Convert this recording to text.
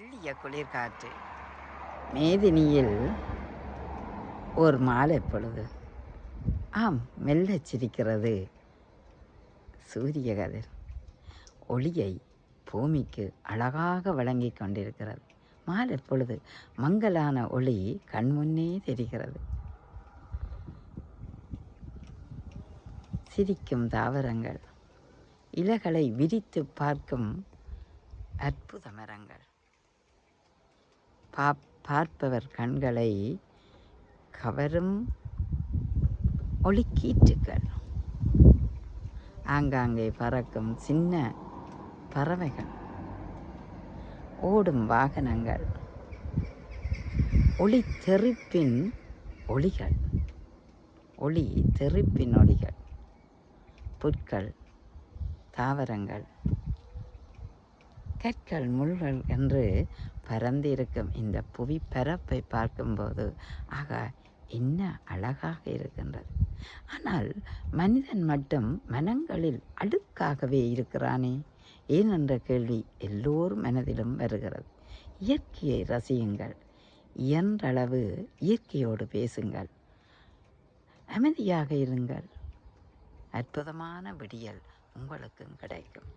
மெல்லிய குளிர்காற்று. மேதினியில் ஒரு மாலை பொழுது. ஆம் மெல்லச் சிரிக்கிறது சூரிய கதிர் ஒளியை பூமிக்கு அழகாக வழங்கிக் கொண்டிருக்கிறது. மாலை பொழுது மங்கலான ஒளி கண்முன்னே தெரிகிறது. சிரிக்கும் தாவரங்கள் இலைகளை விரித்து பார்க்கும் அற்புத மரங்கள் பா பார்ப்பவர் கண்களை கவரும் ஒளிக்கீற்றுகள். ஆங்காங்கே பறக்கும் சின்ன பறவைகள். ஓடும் வாகனங்கள். ஒளி தெறிப்பின் ஒளிகள். ஒளி தெறிப்பின் ஒளிகள். புற்கள் தாவரங்கள். கற்கள் முள்கள் என்று பரந்திருக்கும் இந்த புவி பரப்பை பார்க்கும்போது ஆக என்ன அழகாக இருக்கின்றது. ஆனால் மனிதன் மட்டும் மனங்களில் அடுக்காகவே இருக்கிறானே? ஏன் என்ற கேள்வி எல்லோர் மனதிலும் வருகிறது. இயற்கையை ரசியுங்கள். இயன்றளவு இயற்கையோடு பேசுங்கள். அமைதியாக இருங்கள். அற்புதமான விடியல் உங்களுக்கும் கிடைக்கும்.